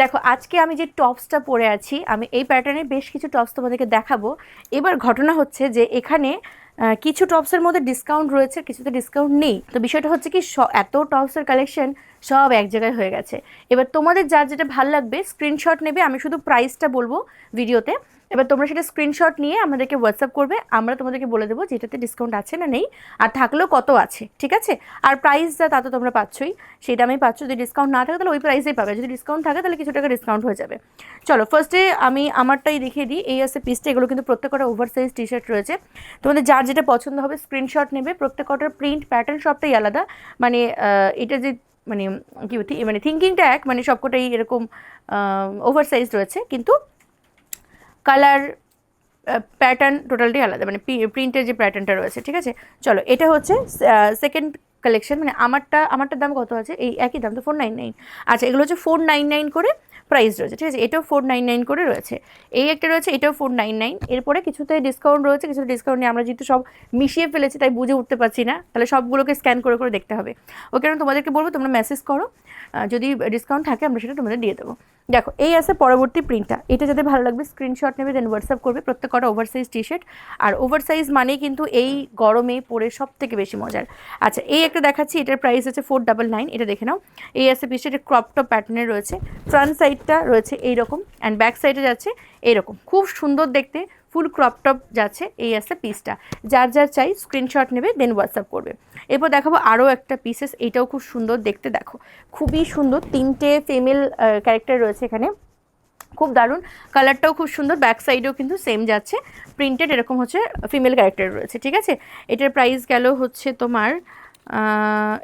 দেখো, আজকে আমি যে টপসটা পরে আছি, আমি এই প্যাটার্নে বেশ কিছু টপস তোমাদেরকে দেখাবো। এবার ঘটনা হচ্ছে যে এখানে কিছু টপসের মধ্যে ডিসকাউন্ট রয়েছে, কিছুতে ডিসকাউন্ট নেই। তো বিষয়টা হচ্ছে কি এত টপসের কালেকশন সব এক জায়গায় হয়ে গেছে। এবার তোমাদের যার যেটা ভালো লাগবে স্ক্রিনশট নেবে, আমি শুধু প্রাইসটা বলব ভিডিওতে এবার তোমরা সেটা স্ক্রিনশট নিয়ে আমাদেরকে হোয়াটসঅ্যাপ করবে, আমরা তোমাদেরকে বলে দেবো যে এটাতে ডিসকাউন্ট আছে না নেই, আর থাকলেও কত আছে, ঠিক আছে? আর প্রাইসটা তা তো তোমরা পাচ্ছই সেই দামেই পাচ্ছ, যদি ডিসকাউন্ট না থাকে তাহলে ওই প্রাইসেই পাবে, যদি ডিসকাউন্ট থাকে তাহলে কিছু টাকা ডিসকাউন্ট হয়ে যাবে। চলো ফার্স্টে আমি আমারটাই দেখিয়ে দিই, এই আছে পিসটা এগুলো কিন্তু প্রত্যেকটা ওভার সাইজ টি শার্ট রয়েছে। তোমাদের যার যেটা পছন্দ হবে স্ক্রিনশট নেবে প্রত্যেকটার প্রিন্ট প্যাটার্ন সবটাই আলাদা মানে এটা যে মানে কি মানে থিঙ্কিংটা এক মানে সবকটাই এরকম ওভার সাইজ রয়েছে, কিন্তু কালার প্যাটার্ন টোটালটাই আলাদা মানে প্রিন্টের যে প্যাটার্নটা রয়েছে, ঠিক আছে? চলো, এটা হচ্ছে সেকেন্ড কালেকশন মানে আমারটা, আমারটার দাম কত আছে? এই একই দাম, তো ফোর নাইন নাইন আচ্ছা এগুলো হচ্ছে ফোর নাইন নাইন করে প্রাইস রয়েছে, ঠিক আছে? এটাও ফোর নাইন নাইন করে রয়েছে। এই একটা রয়েছে, এটাও ফোর নাইন নাইন এরপরে কিছুতে ডিসকাউন্ট রয়েছে, কিছুতে ডিসকাউন্ট নেই। আমরা যেহেতু সব মিশিয়ে ফেলেছি, তাই বুঝে উঠতে পারছি না। তাহলে সবগুলোকে স্ক্যান করে করে দেখতে হবে। ওকে আমি তোমাদেরকে বলব, তোমরা মেসেজ করো। যদি ডিসকাউন্ট থাকে, আমরা সেটা তোমাদের দিয়ে দেবো। দেখো, এই আছে পরবর্তী প্রিন্টটা এটা যাতে ভালো লাগবে স্ক্রিনশট নেবে দেন হোয়াটসঅ্যাপ করবে। প্রত্যেকটা ওভার সাইজ টি শার্ট আর ওভারসাইজ মানেই কিন্তু এই গরমে পরে সব থেকে বেশি মজার। আচ্ছা এই একটা দেখাচ্ছি, এটার প্রাইস আছে ফোর ডাবল নাইন এটা দেখে নাও। এই আছে পিসটা এটা ক্রপ টপ প্যাটার্নের রয়েছে। ফ্রন্ট সাইডটা রয়েছে এইরকম অ্যান্ড ব্যাক সাইডে যাচ্ছে এইরকম। খুব সুন্দর দেখতে ফুল ক্রপ টপ যাচ্ছে এই আছে পিসটা যার যার চাই স্ক্রিনশট নেবে দেন হোয়াটসঅ্যাপ করবে। এরপর দেখাবো আরও একটা পিসেস এটাও খুব সুন্দর দেখতে, দেখো। খুবই সুন্দর, তিনটে ফিমেল ক্যারেক্টার রয়েছে এখানে। খুব দারুণ। কালারটাও খুব সুন্দর ব্যাক সাইডেও কিন্তু সেম যাচ্ছে। প্রিন্টেড এরকম হচ্ছে ফিমেল ক্যারেক্টার রয়েছে, ঠিক আছে? এটার প্রাইস গেল হচ্ছে তোমার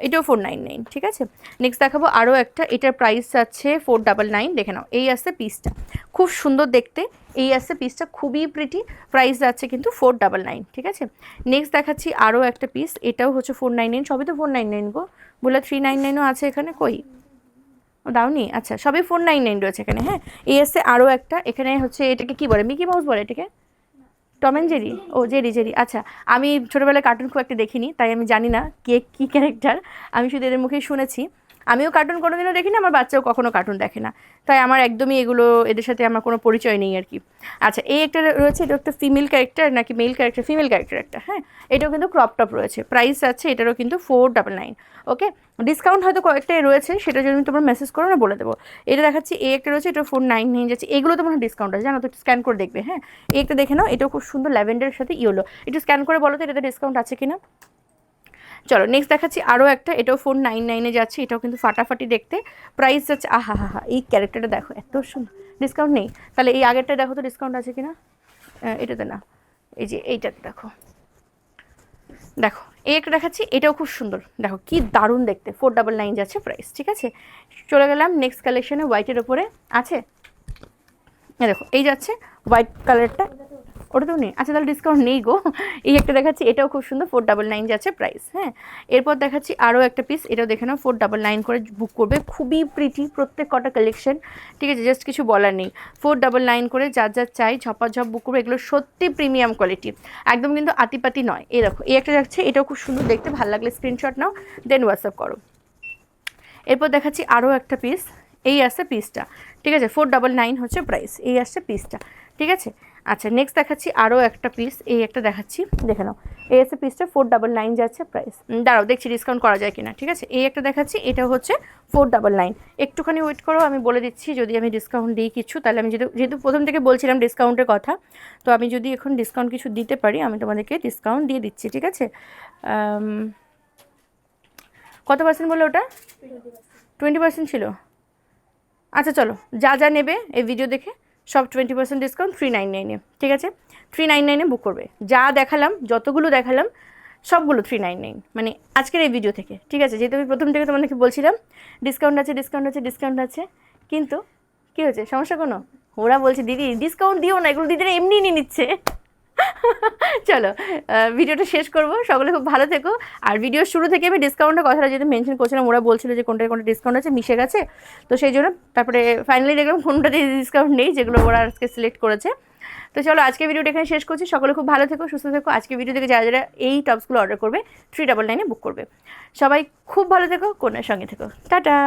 এটাও ফোর নাইন নাইন ঠিক আছে? নেক্সট দেখাবো আরও একটা, এটার প্রাইস আছে ফোর ডাবল নাইন দেখে নাও, এই আসছে পিসটা খুব সুন্দর দেখতে, এই আসছে পিসটা খুবই প্রিটি প্রাইস যাচ্ছে কিন্তু ফোর ডাবল নাইন ঠিক আছে? নেক্সট দেখাচ্ছি আরও একটা পিস এটাও হচ্ছে ফোর নাইন নাইন সবই তো ফোর নাইন নাইন গো। বলে থ্রি নাইন নাইনও আছে এখানে, কই? দাওনি? আচ্ছা সবই ফোর নাইন নাইন রয়েছে এখানে হ্যাঁ? এই এসে আরও একটা, এখানে হচ্ছে এটাকে কি বলে মিকি মাউস বলে এটাকে? Tom and Jerry? O, Jerry Jerry. আচ্ছা আমি ছোটোবেলায় কার্টুন খুব একটা দেখিনি, তাই আমি জানি না কে কী ক্যারেক্টার আমি শুধু এদের মুখেই শুনেছি। আমিও কার্টুন কোনোদিনও দেখি না আমার বাচ্চাও কখনো কার্টুন দেখে না। তাই আমার একদমই এগুলো, এদের সাথে আমার কোনো পরিচয় নেই আর কি। আচ্ছা এই একটা রয়েছে, এটা একটা ফিমেল ক্যারেক্টার নাকি মেল ক্যারেক্টার ফিমেল ক্যারেক্টার একটা হ্যাঁ? এটাও কিন্তু ক্রপ টপ রয়েছে। প্রাইস আছে, এটারও কিন্তু four double nine okay discount হয়তো কয়েকটাই রয়েছে সেটা যদি তোমরা মেসেজ করো না বলে দেবো। এটা দেখাচ্ছি এ একটা রয়েছে, এটা ফোর নাইন নাইন যাচ্ছে। এগুলো তোমার ডিসকাউন্ট আছে, জানো তো স্ক্যান করে দেখবে হ্যাঁ? এই একটা দেখে নাও, এটাও খুব সুন্দর ল্যাভেন্ডারের সাথে ইয়েলো একটু স্ক্যান করে বলো তো, এটাতে ডিসকাউন্ট আছে কিনা? চলো নেক্সট দেখাচ্ছি আরও একটা এটাও ফোর নাইন নাইনে যাচ্ছে এটাও কিন্তু ফাটাফাটি দেখতে। প্রাইস যাচ্ছে আহা হা হা এই ক্যারেক্টারটা দেখো এত সুন্দর। ডিসকাউন্ট নেই। তাহলে এই আগেরটা দেখো তো ডিসকাউন্ট আছে কিনা? আহ, এটাতে না। এই যে এইটাতে দেখো। দেখো এই একটা দেখাচ্ছি এটাও খুব সুন্দর। দেখো কি দারুণ দেখতে। ফোর ডাবল নাইন যাচ্ছে প্রাইস ঠিক আছে? চলে গেলাম নেক্সট কালেকশনে হোয়াইটের ওপরে আছে? দেখো এই যাচ্ছে হোয়াইট কালারটা ওটা তো নেই। আচ্ছা তাহলে ডিসকাউন্ট নেই গো। এই একটা দেখাচ্ছি, এটাও খুব সুন্দর ফোর ডাবল নাইন যাচ্ছে প্রাইস হ্যাঁ। এরপর দেখাচ্ছি আরও একটা পিস এটাও দেখে নাও ফোর ডাবল নাইন করে বুক করবে। খুবই প্রিটি প্রত্যেক কটা কালেকশন ঠিক আছে জাস্ট কিছু বলার নেই। ফোর ডাবল নাইন করে যার যার চাই, ঝপাঝপ বুক করবে, এগুলো সত্যি প্রিমিয়াম কোয়ালিটি একদম কিন্তু আতিপাতি নয়। এই দেখো, এই একটা যাচ্ছে, এটাও খুব সুন্দর, দেখতে ভালো লাগলে স্ক্রিনশট নাও দেন হোয়াটসঅ্যাপ করো। এরপর দেখাচ্ছি আরও একটা পিস এই আসছে পিসটা ঠিক আছে? ফোর ডাবল নাইন হচ্ছে প্রাইস এই আসছে পিসটা ঠিক আছে? আচ্ছা নেক্সট দেখাচ্ছি আরও একটা পিস এই একটা দেখাচ্ছি, দেখে নাও। এই আসছে পিসটা ফোর ডাবল নাইন যাচ্ছে প্রাইস দাঁড়াও, দেখছি ডিসকাউন্ট করা যায় কিনা, ঠিক আছে? এই একটা দেখাচ্ছি, এটা হচ্ছে ফোর ডাবল নাইন একটুখানি ওয়েট করো, আমি বলে দিচ্ছি, যদি আমি ডিসকাউন্ট দিই কিছু, তাহলে আমি যেহেতু যেহেতু প্রথম থেকে বলছিলাম ডিসকাউন্টের কথা, তো আমি যদি এখন ডিসকাউন্ট কিছু দিতে পারি, আমি তোমাদেরকে ডিসকাউন্ট দিয়ে দিচ্ছি, ঠিক আছে? কত পার্সেন্ট বলল ওটা? টোয়েন্টি পার্সেন্ট ছিল। আচ্ছা চলো, যা যা নেবে এই ভিডিও দেখে সব twenty percent discount three nine নাইনে ঠিক আছে? থ্রি নাইন নাইনে বুক করবে। যা দেখালাম, যতগুলো দেখালাম, সবগুলো থ্রি নাইন নাইন মানে আজকের এই ভিডিও থেকে, ঠিক আছে? যেহেতু আমি প্রথম থেকে তোমাদেরকে বলছিলাম ডিসকাউন্ট আছে ডিসকাউন্ট আছে ডিসকাউন্ট আছে, কিন্তু কী হয়েছে? সমস্যা কোনো? ওরা বলছে, দিদি ডিসকাউন্ট দিও না, এগুলো দিদিরা এমনি নিয়ে নিচ্ছে। চলো ভিডিওটা শেষ করব। সকলে খুব ভালো থেকো। আর ভিডিও শুরু থেকে আমি ডিসকাউন্টের কথাটা যেহেতু মেনশন করছিলাম, ওরা বলছিল যে কোনটা কোনটা ডিসকাউন্ট আছে, মিশে গেছে। তো সেই জন্য তারপরে ফাইনালি দেখলাম কোনটাতে ডিসকাউন্ট নেই, যেগুলো ওরা আজকে সিলেক্ট করেছে। তো চলো, আজকে ভিডিওটা এখানে শেষ করছি। সকলে খুব ভালো থেকো, সুস্থ থেকো। আজকে ভিডিও থেকে যারা যারা এই টপসগুলো অর্ডার করবে থ্রি ডাবল নাইনে বুক করবে। সবাই খুব ভালো থেকো, কন্যার সঙ্গে থেকো। টাটা!